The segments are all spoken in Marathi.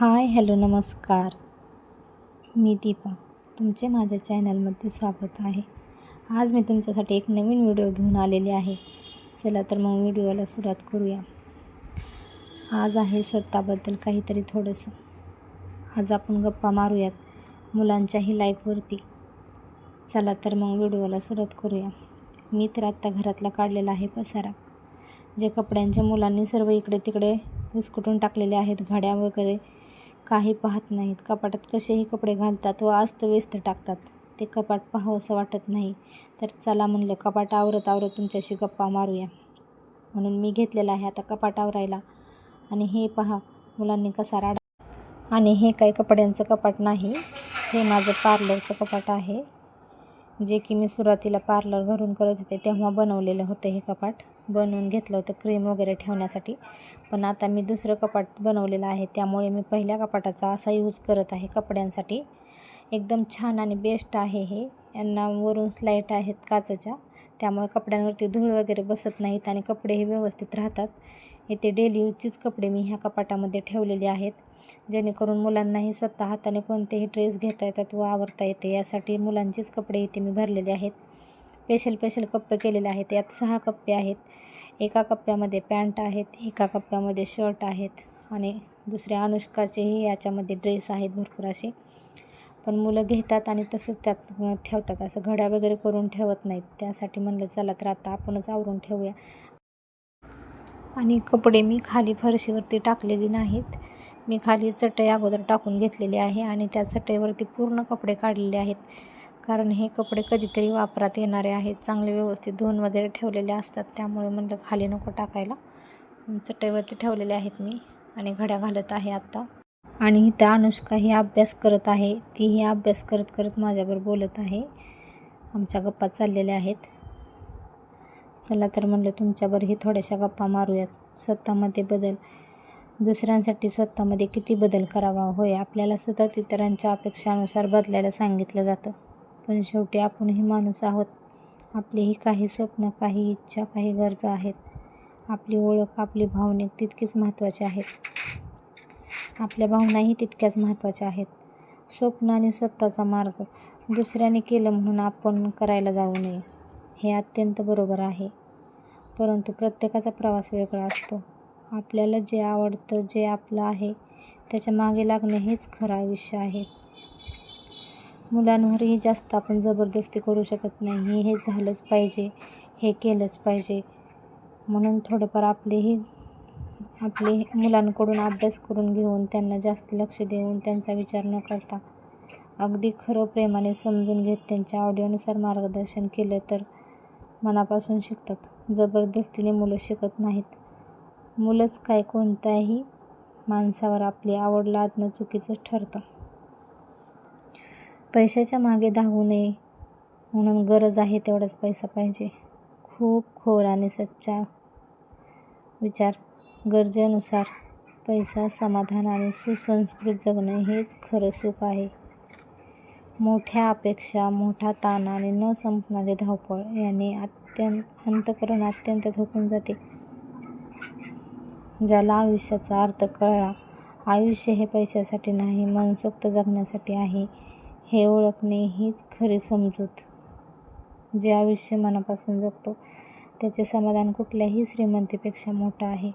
हाय हॅलो नमस्कार. मी दीपा. तुमचे माझ्या चॅनलमध्ये स्वागत आहे. आज मी तुमच्यासाठी एक नवीन व्हिडिओ घेऊन आलेले आहे. चला तर मग व्हिडिओला सुरुवात करूया. आज आहे स्वतःबद्दल काहीतरी थोडंसं. आज आपण गप्पा मारूयात मुलांच्याही लाईफवरती. चला तर मग व्हिडिओला सुरुवात करूया. मी तर आत्ता घरातला काढलेला आहे पसारा. जे कपड्यांच्या मुलांनी सर्व इकडे तिकडे विस्कुटून टाकलेले आहेत घड्या वगैरे काही पाहत नाहीत. कपाटात कसेही कपडे घालतात व अस्तव्यस्त टाकतात. ते कपाट पाहावंसं वाटत नाही. तर चला म्हणलं कपाट आवरत आवरत तुमच्याशी गप्पा मारूया. म्हणून मी घेतलेला आहे आता कपाट आवरायला. आणि हे पहा मुलांनी कसा राडा आणि हे काही कपड्यांचं कपाट नाही. हे माझं पार्लरचं कपाट आहे. जे की मी सुरुवातीला पार्लर घरून करत होते तेव्हा बनवलेलं होतं हे कपाट. बनवून घेतलं होतं क्रीम वगैरे ठेवण्यासाठी. पण आता मी दुसरं कपाट बनवलेलं आहे. त्यामुळे मी पहिल्या कपाटाचा असा यूज करत आहे कपड्यांसाठी. एकदम छान आणि बेस्ट आहे हे. यांना वरून स्लाईट आहेत काचेच्या. त्यामुळे कपड्यांवरती धूळ वगैरे बसत नाहीत आणि कपडेही व्यवस्थित राहतात. इथे डेली यूजचीच कपडे मी ह्या कपाटामध्ये ठेवलेले आहेत. जेणेकरून मुलांनाही स्वतः हाताने कोणतेही ड्रेस घेता येतात व आवरता येते. यासाठी मुलांचेच कपडे इथे मी भरलेले आहेत. स्पेशल स्पेशल कप्पे केलेले आहेत. यात सहा कप्पे आहेत. एका कप्प्यामध्ये पॅन्ट आहेत एका कप्प्यामध्ये शर्ट आहेत आणि दुसऱ्या अनुष्काचेही याच्यामध्ये ड्रेस आहेत भरपूर असे. पण मुलं घेतात आणि तसंच त्यात ठेवतात. असं घड्या वगैरे करून ठेवत नाहीत. त्यासाठी म्हणलं चला तर आता आपणच आवरून ठेवूया. आणि कपडे मी खाली फरशीवरती टाकलेली नाहीत. मी खाली चटई अगोदर टाकून घेतलेली आहे आणि त्या चटईवरती पूर्ण कपडे काढलेले आहेत. कारण हे कपडे कधीतरी वापरात येणारे आहेत. चांगले व्यवस्थित धुवून वगैरे ठेवलेले असतात. त्यामुळे म्हणलं खाली नको टाकायला. चटईवरती ठेवलेले आहेत मी आणि घड्या घालत आहे आत्ता. आणि इथं अनुष्का ही अभ्यास करत आहे. तीही अभ्यास करत करत माझ्याबरोबर बोलत आहे. आमच्या गप्पा चाललेल्या आहेत. चला तर म्हणलं तुमच्यावरही थोड्याशा गप्पा मारूयात. स्वतःमध्ये बदल. दुसऱ्यांसाठी स्वतःमध्ये किती बदल करावा? होय आपल्याला सतत इतरांच्या अपेक्षानुसार बदलायला सांगितलं जातं. पण शेवटी आपणही माणूस आहोत. आपलीही काही स्वप्न काही इच्छा काही गरजा आहेत. आपली ओळख आपली भावनिक तितकीच महत्त्वाची आहेत. आपल्या भावनाही तितक्याच महत्त्वाच्या आहेत. स्वप्न आणि स्वतःचा मार्ग दुसऱ्याने केलं म्हणून आपण करायला जाऊ नये हे अत्यंत बरोबर आहे. परंतु प्रत्येकाचा प्रवास वेगळा असतो. आपल्याला जे आवडतं जे आपलं आहे त्याच्यामागे लागणं हेच खरं आयुष्य आहे. मुलांवरही जास्त आपण जबरदस्ती करू शकत नाही. हे झालंच पाहिजे. हे केलंच पाहिजे. म्हणून थोडंफार आपलेही आपले मुलांकडून अभ्यास करून घेऊन त्यांना जास्त लक्ष देऊन त्यांचा विचार न करता अगदी खरं प्रेमाने समजून घेत त्यांच्या आवडीनुसार मार्गदर्शन केलं तर मनापासून शिकतात. जबरदस्तीने मुलं शिकत नाहीत. मुलंच काय कोणत्याही माणसावर आपली आवड लादणं चुकीचं ठरतं. पैशाच्या मागे धावू नये. म्हणून गरज आहे तेवढाच पैसा पाहिजे. खूप खोर आणि सच्चा विचार. गरजेनुसार पैसा समाधान आणि सुसंस्कृत जगणं हेच खरं सुख आहे. मोठ्या अपेक्षा मोठा ताण आणि न संपणारी धावपळ याने अत्यंत अंतकरण अत्यंत धोकून जाते. ज्याला आयुष्याचा अर्थ कळला आयुष्य हे पैशासाठी नाही मनसोक्त जगण्यासाठी आहे. हे ओळखणे हीच खरी समजूत जे आयुष्य मनापासून जगतो. त्याचे समाधान कुठल्याही श्रीमंतीपेक्षा मोठं आहे.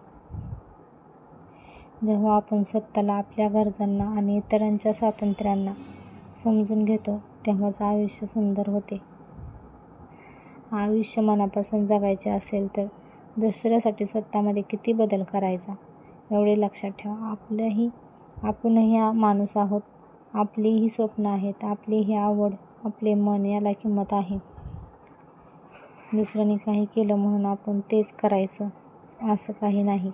जेव्हा आपण स्वतःला आपल्या गरजांना आणि इतरांच्या स्वातंत्र्यांना समजून घेतो तेव्हाच आयुष्य सुंदर होते. आयुष्य मनापासून जगायचे असेल तर दुसऱ्यासाठी स्वतःमध्ये किती बदल करायचा एवढे लक्षात ठेवा. आपलंही आपणही माणूस आहोत. आपली ही स्वप्न आहेत आपली ही आवड आपले मन याला किंमत आहे. दुसऱ्याने काही केलं म्हणून आपण तेच करायचं असं काही नाही.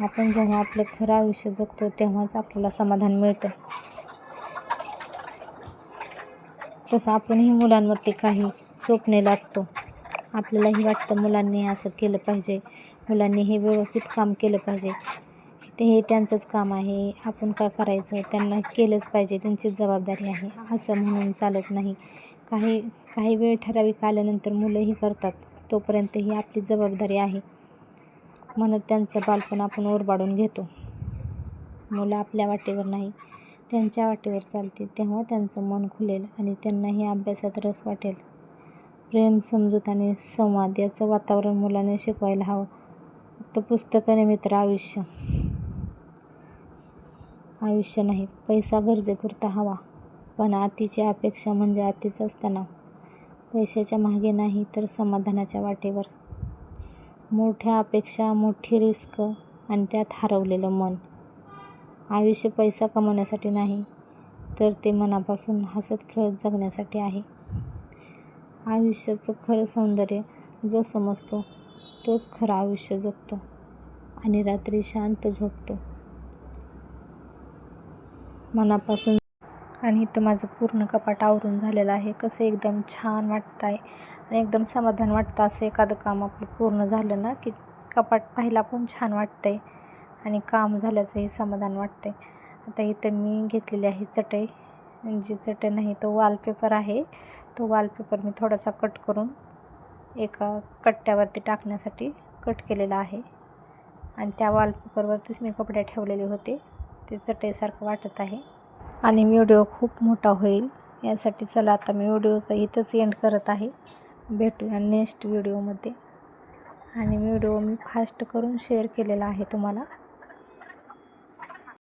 आपण जेव्हा आपलं खरं आयुष्य जगतो तेव्हाच आपल्याला समाधान मिळतं. तसं आपणही मुलांवरती काही स्वप्ने लागतो आपल्यालाही वाटतं मुलांनी असं केलं पाहिजे. मुलांनी हे व्यवस्थित काम केलं पाहिजे. हे त्यांचंच काम आहे. आपण काय करायचं? त्यांना केलंच पाहिजे. त्यांचीच जबाबदारी आहे. असं म्हणून चालत नाही. काही काही वेळ ठराविक आल्यानंतर मुलंही करतात. तोपर्यंत ही आपली जबाबदारी आहे. म्हणत त्यांचं बालपण आपण ओरबाडून घेतो. मुलं आपल्या वाटेवर नाही. त्यांच्या वाटेवर चालतील तेव्हा त्यांचं मन खुलेल आणि त्यांनाही अभ्यासात रस वाटेल. प्रेम समजूत आणि संवाद याचं वातावरण मुलांनी शिकवायला हवं. फक्त पुस्तकाने मित्र आयुष्य. आयुष्य नाही पैसा गरजेपुरता हवा. पण अतिची अपेक्षा म्हणजे अतिच असताना. पैशाच्या मागे नाही तर समाधानाच्या वाटेवर. मोठ्या अपेक्षा मोठी रिस्क आणि त्यात हरवलेलं मन. आयुष्य पैसा कमवण्यासाठी नाही तर ते मनापासून हसत खेळत जगण्यासाठी आहे. आयुष्याचं खरं सौंदर्य जो समजतो तोच खरं आयुष्य जगतो. आणि रात्री शांत झोपतो. मनापासून. आणि इथं माझं पूर्ण कपाट आवरून झालेलं आहे. कसं एकदम छान वाटतं आहे आणि एकदम समाधान वाटतं असं एखादं काम आपलं पूर्ण झालं ना की कपाट पाहायला पण छान वाटतं आहे आणि काम झाल्याचंही समाधान वाटतं आहे आता इथं मी घेतलेली आहे चटई. जी चटई नाही तो वॉलपेपर आहे. तो वॉलपेपर मी थोडासा कट करून एका कट्ट्यावरती टाकण्यासाठी कट केलेला आहे. आणि त्या वॉलपेपरवरतीच मी कपडे ठेवलेले होते. ते चटईसारखं वाटत आहे. आणि व्हिडिओ खूप मोठा होईल. यासाठी चला आता मी व्हिडिओचा इथंच एंड करत आहे. भेटूया नेक्स्ट व्हिडिओमध्ये आणि व्हिडिओ मी फास्ट करून शेअर केलेला आहे तुम्हाला.